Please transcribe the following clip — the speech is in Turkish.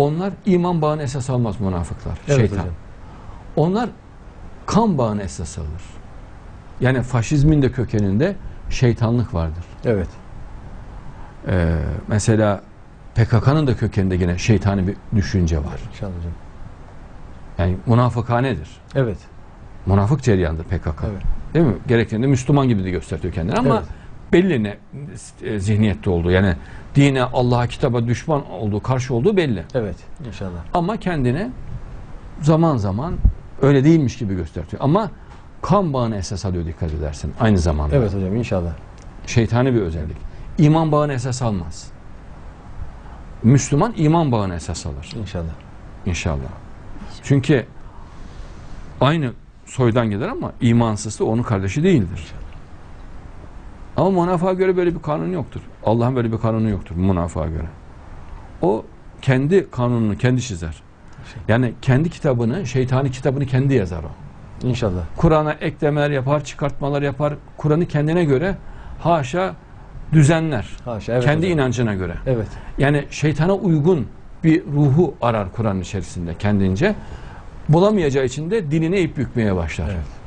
Onlar iman bağını esas almaz münafıklar, Evet şeytan. hocam. Onlar kan bağını esas alır. Yani faşizmin de kökeninde şeytanlık vardır. Evet. Ee, mesela PKK'nın da kökeninde yine şeytani bir düşünce var. İnşallah hocam. Yani münafıkhanedir. Evet. Münafık ceryandır PKK. Evet. Değil mi? Gerektiğinde Müslüman gibi de gösteriyor kendini ama Evet. Belli ne e, zihniyette olduğu. Yani dine, Allah'a, kitaba düşman olduğu, karşı olduğu belli. Evet. İnşallah. Ama kendini zaman zaman öyle değilmiş gibi gösteriyor. Ama kan bağını esas alıyor dikkat edersin aynı zamanda. Evet hocam inşallah. Şeytani bir özellik. İman bağını esas almaz. Müslüman iman bağını esas alır İnşallah. inşallah. Çünkü aynı soydan gelir ama imansız da onun kardeşi değildir. Ama münafığa göre böyle bir kanun yoktur. Allah'ın böyle bir kanunu yoktur münafığa göre. O kendi kanununu kendi çizer. Yani kendi kitabını, şeytani kitabını kendi yazar o. İnşallah. Kur'an'a eklemeler yapar, çıkartmalar yapar. Kur'an'ı kendine göre haşa düzenler. Haşa. Evet kendi hocam. inancına göre. Evet. Yani şeytana uygun bir ruhu arar Kur'an içerisinde kendince. Bulamayacağı için de diline ip bükmeye başlar. Evet.